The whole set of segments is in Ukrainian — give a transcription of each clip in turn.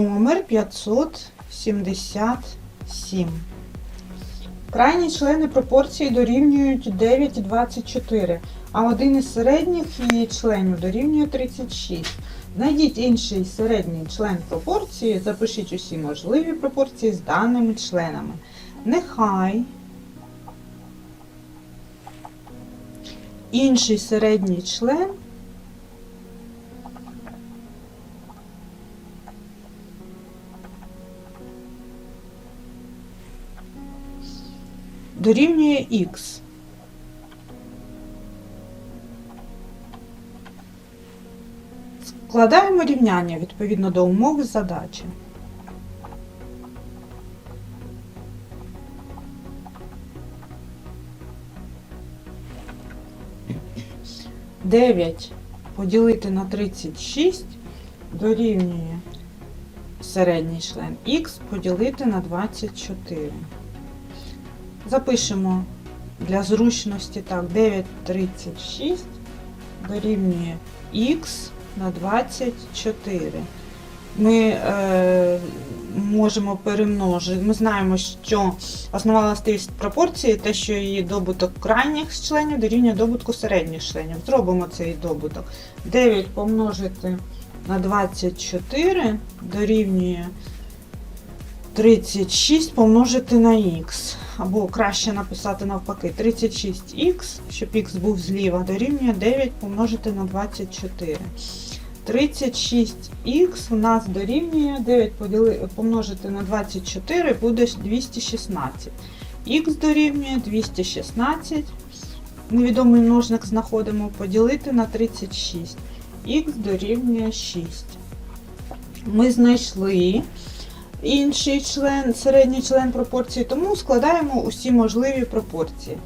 Номер 577. Крайні члени пропорції дорівнюють 9,24, а один із середніх її членів дорівнює 36. Знайдіть інший середній член пропорції, запишіть усі можливі пропорції з даними членами. Нехай інший середній член дорівнює х. Складаємо рівняння відповідно до умови задачі. Дев'ять поділити на 36 дорівнює середній член х поділити на 24. Запишемо для зручності так, 9,36 дорівнює х на 24. Ми е, можемо перемножити. Ми знаємо, що основна властивість пропорції те, що її добуток крайніх членів дорівнює добутку середніх членів. Зробимо цей добуток. 9 помножити на 24 дорівнює 36 помножити на х. Або краще написати навпаки 36х, щоб х був зліва, дорівнює 9 помножити на 24. 36х у нас дорівнює 9 поділи, помножити на 24 буде 216. Х дорівнює 216. Невідомий множник знаходимо поділити на 36. Х дорівнює 6. Ми знайшли інший член, середній член пропорції, тому складаємо усі можливі пропорції.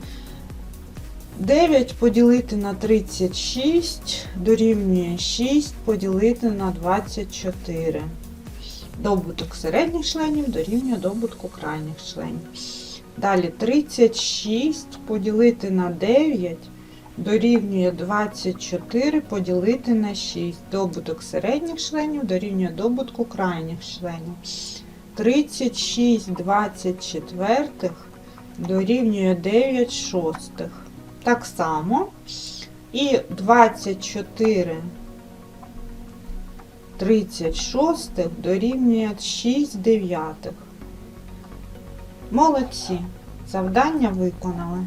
9 поділити на 36 дорівнює 6 поділити на 24. Добуток середніх членів дорівнює добутку крайніх членів. Далі 36 поділити на 9 дорівнює 24 поділити на 6. Добуток середніх членів дорівнює добутку крайніх членів. 36 24 дорівнює 9 шостих. Так само. І 24 36 дорівнює 6 дев'ятих. Молодці. Завдання виконали.